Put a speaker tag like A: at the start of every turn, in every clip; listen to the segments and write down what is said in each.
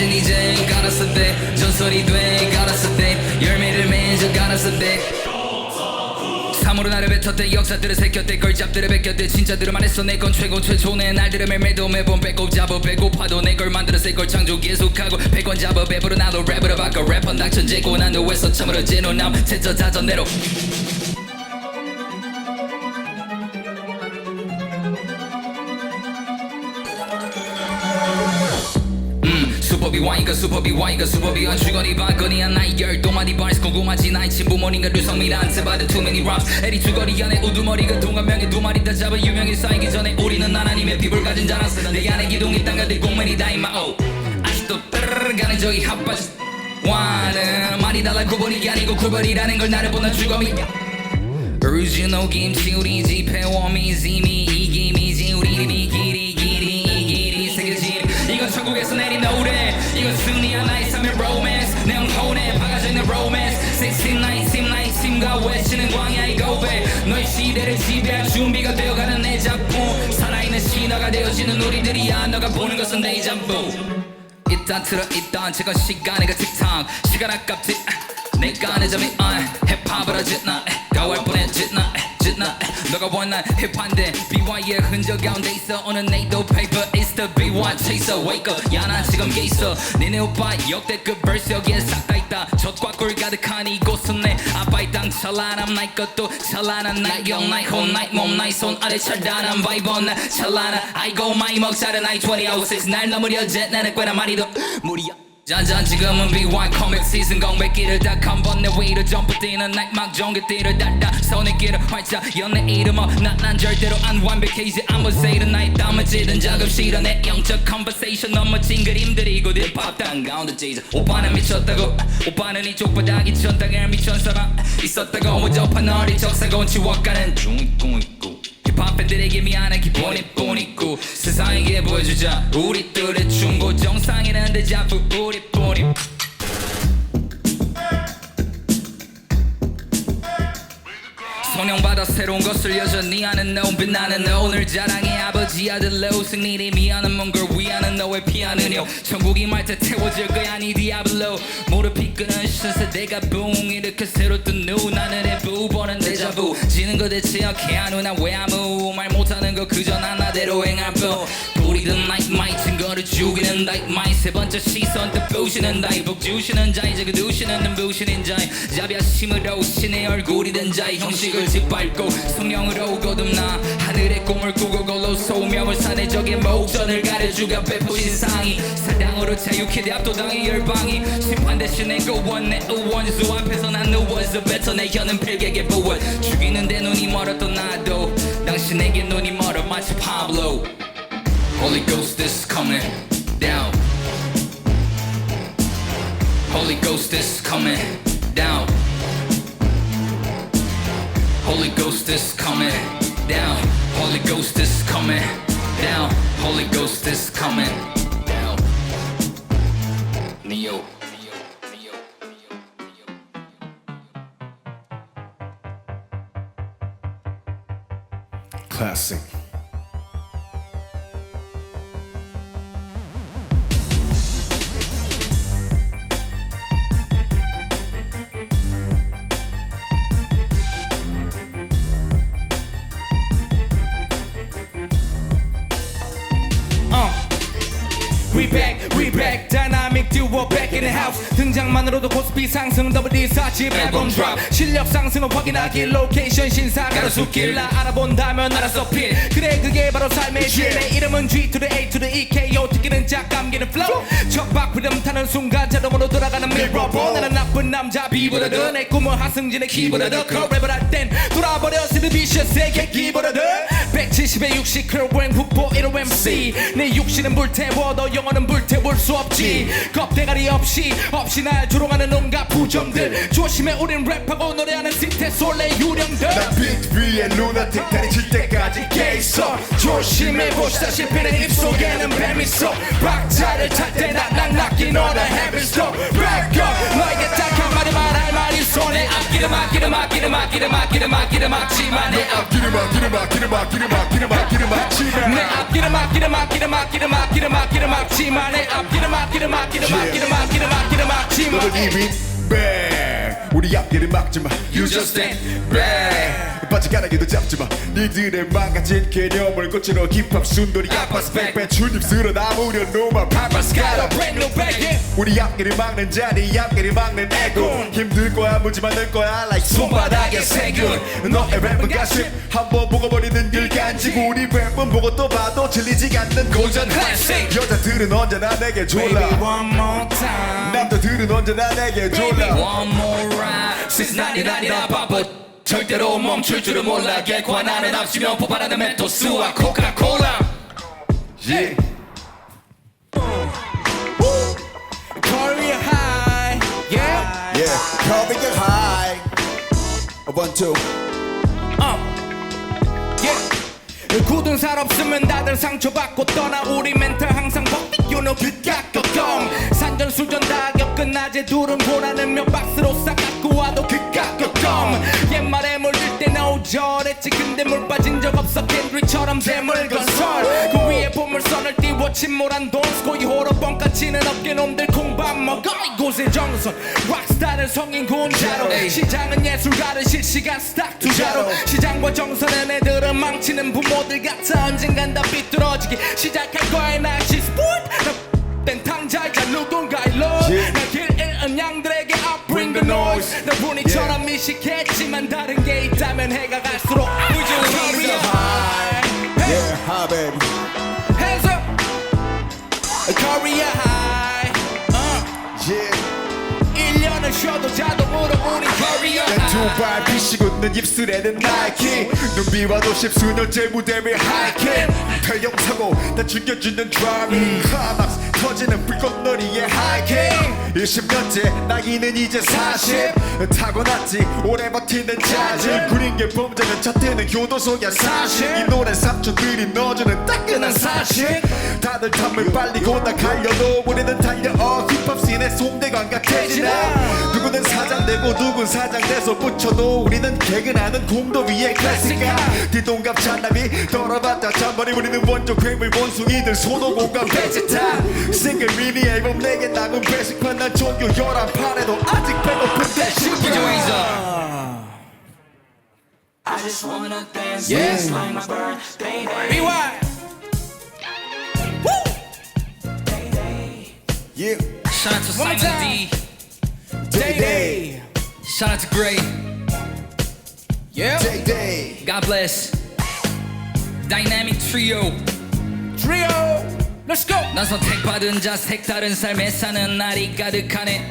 A: 자신 이제 깔았을 때 전설이 돼 깔았을 때 열매를 맺어 깔았을 때 3으로 나를 뱉었대 역사들을 새겼대 걸잡들을 베꼈대 진짜들을 말했어. 내 건 최고 최초의 날들을 매일매도 매번 배꼽 잡아 배고파도 내 걸 만들어 새걸 창조 계속하고 백원 잡아 배부르. 나도 랩으로 바꿔 래퍼 낙천제고. 난도 왜서 처음으로 제노남 제저 자전대로 와인가 수법이 와인가 수법이 한 주거니 반거니 한 나의 열도마디 바스 궁금하지 나의 친부모님가 류성민한테 받은 too many raps. 에리 주거리 안에 우두머리가 동안명에 두 마리 다 잡아 유명히 쌓이기 전에 우리는 하나님의 피부를 가진 자라서 내 안에 기둥이 땅가들 공맨이다 임마 오. 아직도 따르르 가는 저기 핫바지 와는 말이 달라 구분이 아니고 구별이라는 걸 나를 보는 주거미. Original 김치 우리 집에 워미지 미 이 김이지 우리 이름 이건 승리한 나의 삶의 로맨스 내 영혼에 박아져 있는 로맨스 16, 19, 19과 외치는 광야의 고백 너의 시대를 지배할 준비가 되어가는 내 작품. 살아있는 신화가 되어지는 우리들이야 너가 보는 것은 데이자부 일단 일단 제건 시간의 그 틱탁 시간 아깝지 내가 내 점이 uh, 힙합을 하지 나 가월 뻔했지 나 짓나 너가 원한 힙한데 BY의 흔적 가운데 있어. 오늘 내도 paper is the BY chaser. Wake up. 야난 지금 게 있어. 니네 오빠 역대급 verse 여기에 싹 다 있다. 젖과 꿀 가득한 이곳은 내 아빠의 땅. 찬란함 나의 것도 찬란한 나의 경. 나의 혼 나의 몸 나의 손. 아래 찬란한 바이브 나 찬란한 아이고 마이 먹자른 나의 20 hours. 날 넘으려. jet. 나는 꽤나 말이도 무리야 잔잔 지금은 BY 코믹 시즌 공백기를 딱한번내 위로 점프 뛰는 나막 종기띠를 달다 손에 길을 활짝 연내 이름은 난난 절대로 안 완벽해지 I'm say it 나의 땀을 찌든 작업 실어 내 영적 컨버세이션 넘어진 그림들이고 힙합 땅 가운데 찢어 오빠는 미쳤다고 오빠는 이쪽 바닥이 천 땅에 미천 사람 있었다고 접한 어리 적 사고운 치워가는 있고 힙합 팬들에게 미안한 기본일 뿐이고 세상에게 보여주자 우리 뜰의 충고 정상이란 데자부 우리뿐이 성령받아 새로운 것을 여전히 하는 너 빛나는 너. 오늘 자랑의 아버지 아들 로 승리를 미안한 먼걸 위하는 너의 피하는 요 천국이 말때 태워질 거야 니 디아블로. 무릎 이끄는 신세대가 붕 이렇게 새로 뜬누 나는 해부 보는 데자부. 지는 거 대체 약해한 누나 왜 아무 말 못하는 거 그저 나 나대로 행할 뿐 우리는 나이 마이 증거를 죽이는 다이 마이 세 번째 시선 뜻 부시는 다이 복 주시는 자이 저그 두시는 눈 부시는 자이. 자비하심으로 신의 얼굴이 된 자이. 형식을 짓밟고 성령으로 거듭나. 하늘의 꿈을 꾸고 걸로 소명을 사내 적의 목전을 가려주가 베푸신 상이. 사랑으로 자유케 돼 압도당의 열방이. 심판 대신에 고원 내 의원수. 앞에서 난 누워서 뱉어 내 혀는 필객의 부원 죽이는데 눈이 멀었던 나도 당신에게 눈이 멀어 마치 파블로 Holy Ghost is coming down. Holy Ghost is coming down Holy Ghost is coming down. Holy Ghost is coming down. Holy Ghost is coming down. Neo.
B: Classic.
C: We back, we back, duo back in the house. 등장만으로도 코스피 상승, 더블 리서치, 앨범 드랍. 실력 상승을 확인하기, 로케이션 신사, 가로수길. 나 알아본다면 알아서 필. 그래, 그게 바로 삶의 질. 내 이름은 G to the A to the E K O. 듣기는 짝, 감기는 flow. 척박 리듬 타는 순간 자동으로 돌아가는 밀러버. 나는 나쁜 남자, 비보다 더. 내 꿈은 하승진의 키보다 더 커. 랩을 할땐 돌아버려, 스드비셔스의 객기보다 더. 170에 60 킬로그램 후보 1호 MC 내 육신은 불태워 너 영혼은 불태울 수 없지 겁대가리 없이 없이 날 조롱하는 온갖 부정들. 조심해 우린 랩하고 노래하는 시태 솔레 유령들.
B: 빛 위에 루나틱 다리 칠 때까지 게이서
C: 조심해 보시다시피 내 입속에는 뱀이 있어. 박자를 찰때난 낚인 너의 헤비스톱 Back up 너에게 딱 손에 앞길을 막기를 막기를 막기를 막기를 막기를 막지만 내 앞-
B: 기름 막 기름 막 기름 막 기름 막 기름 막 기름 막 치면
C: 내 앞길을 막기를 막기를 막기를 막기를 막기를 막지만 내 앞길을 막기를 막기를 막기를 막기를 막기를 막지만
B: 너는 이미 뱅 우리 앞길을 막지마.
A: You just stand back
B: 빠져가라기도 잡지마. 니들의 망가진 개념을 고치러 힙합 순돌이 아파스 백배 출입스러 나무려 노마 파파스카라
C: brand new bag yeah.
B: 우리 앞길을 막는 자리 앞길을 막는 에고 힘들 거야 무지 많을 거야 like 손바닥에 세균. 너의 랩은 가십 한번 보고 버리는 글간지고 우리 랩은 보고 또 봐도 질리지가 않는 고전
A: Classic.
B: 여자들은 언제나 내게
C: Baby
B: 졸라.
C: One more time.
B: 남자들은 언제나 내게 졸라.
A: One more ride. Since 99이라 바보. 절대로 멈출 줄은 몰라. 개관하는 앞시면 폭발하는 멘토스와 코카콜라.
B: Yeah.
C: Korea high. Yeah.
B: Yeah, coming in high. One, two.
C: 굳은 살 없으면 다들 상처받고 떠나 우리 멘탈 항상 버핏 you know 극각격경 산전수전 다 겪은 낮에 둘은 보라는 몇 박스로 싸갖고 와도 극각격경 옛말에 물들 때 노절했지 근데 물 빠진 적 없어 캔드리처럼 대물 건설. 그 위에 보물선을 띄워 침몰한 돈 스코이 호러 뻥 까치는 어깨놈들 콩밥 먹어. 이곳의 정선. 락스타는 성인 군자로. 시장은 예술가를 실시간 스탁 투자로. 시장과 정선은 애들은 망치는 부모들 같아. 언젠간 다 삐뚤어지기 시작할 거야. 낚시 스포츠 땐 탕자이자 누군가의 love 나길 잃은 양들에게 I bring the noise. 너 분이처럼 미식했지만 다른 게 있다면 해가 갈수록 우주는 high.
B: Yeah, hi, baby.
C: Hands up. Korea high. 어.
B: Yeah.
C: 1년을 쉬어도 자동으로 우리 Korea high
B: 두발 피식 웃는 입술에는 나이키 눈 비 와도 십수년째 무대 위 하이킹 대형사고 다 죽여주는 드라이빙 클라막스 터지는 불꽃놀이의 하이킹. 20년째 나이는 이제 40 타고났지 오래 버티는 자질 구린 게 범죄는 자태는 교도소야 사실 이 노래 삼촌들이 넣어주는 따끈한 사실 다들 탐을 빨리고 다 갈려도 우리는 달려어 힙합 씬의 송대관 같아지나 누구는 사장되고 누군 사장돼서 붙여도 우리는 개근하는 공도 위에 클래식가 뒤동갑 잔나비 떨어봤다 잔머리 우리는 원조 괴물 원숭이들 손오공감 베지타 싱글 미니 앨범 내게 남은 배식판 난 종교 열한 팔에도 아직 배고픈
A: Put your
B: 대식
A: hands up
C: Rewind
B: Yeah,
A: Shout out to
C: One more
A: Simon
C: time.
A: D
B: day day
A: Shout out to Gray
C: Yeah
B: day day
A: God bless Dynamic Trio
C: Trio Let's go.
A: 난 선택받은 자 색다른 삶에 사는 날이 가득하네.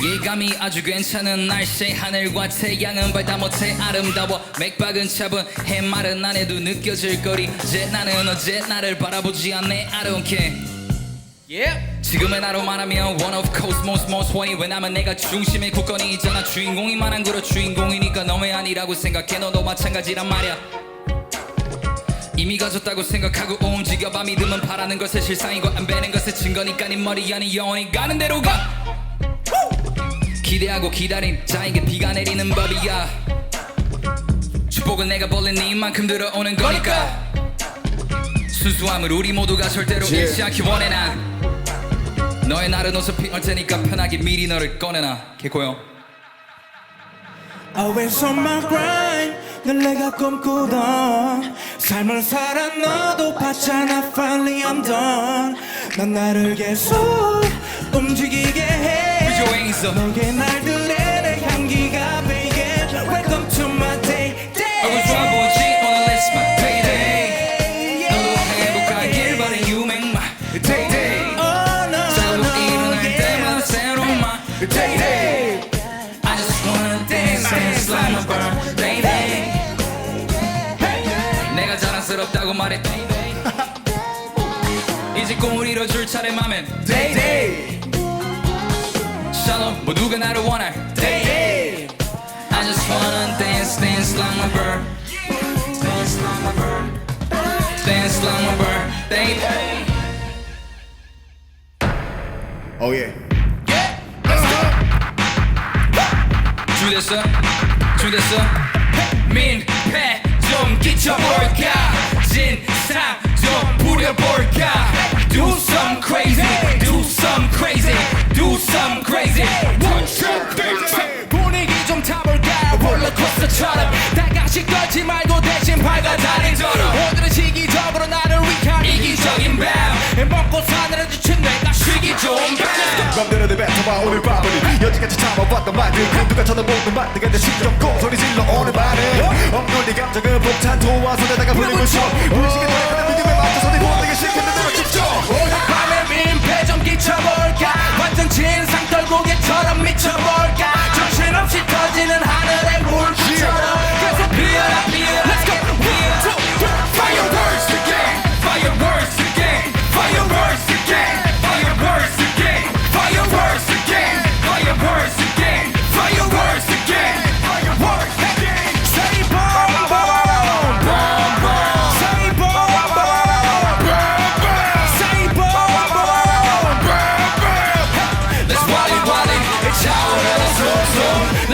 A: 예감이 아주 괜찮은 날씨 하늘과 태양은 발다 못해 아름다워. 맥박은 차분 해 말은 안 해도 느껴질 거리. 이제 나는 어제 나를 바라보지 않네. I don't care.
C: Yeah.
A: 지금의 나로 말하면 one of cosmos most wanted 왜냐면 내가 중심의 국건이잖아. 주인공이 말한 그런 주인공이니까 너왜 아니라고 생각해. 너도 마찬가지란 말이야 이미 가졌다고 생각하고 움직여봐. 믿음은 바라는 것의 실상이고 안 되는 것의 증거니까 네 머리 안에 영원히 가는 대로 가. 기대하고 기다린 자에게 비가 내리는 법이야. 축복은 내가 벌린 이만큼 들어오는 거니까. 순수함을 우리 모두가 절대로
B: Yeah.
A: 잃지 않기 원해 난 너의 날은 어차피 올 테니까 편하게 미리 너를 꺼내놔. 개코요.
C: Always on my grind 늘 내가 꿈꾸던 삶을 살아 너도 봤잖아 Finally I'm done 난 나를 계속 움직이게 해. 너의 날
A: 자랑스럽다고 말해 이제 꿈을 이뤄줄 차례 맘엔 day day shallow 모두가 나를 원할 Damn I just wanna dance dance like my bird Dance like my bird Dance like my bird Damn
B: Oh yeah
A: 준비됐어? 준비됐어? 민폐 좀 끼쳐볼까 진상 좀 부려볼까? Do some crazy Do some crazy Do some crazy. One, two, three, four.
C: 분위기 좀 타볼까? 롤러코스터처럼. 다가씩 떨지 말고 대신 밝아다니도록 오늘은 시기적으로 나를 위한
A: 이기적인 밤.
C: 먹고 사느라 지친 내가
A: 쉬기 좋은 밤
B: 내뱉어봐 오늘 밤은 여지까지 참아왔던 말들. 누가 쳐다보는 말들가 내 신경 고 소리 질러 오늘 밤은 억눌린 감정은 폭탄 도와서 내다가 불리고 싶어. 우리 시간 노래하는 믿음에 맞춰서 네 모든 게 시키는 대로 집중
C: 오늘 밤에 민폐 좀 끼쳐볼까? 완전 진상 떨고 개처럼 미쳐볼까? 정신없이 터지는 하늘의 물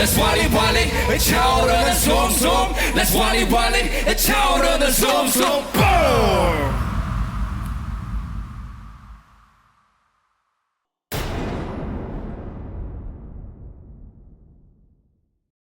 C: Let's
A: wally wally, it's out dans the zoom zoom. Let's wally wally, it's out dans the zoom zoom.
B: Boom!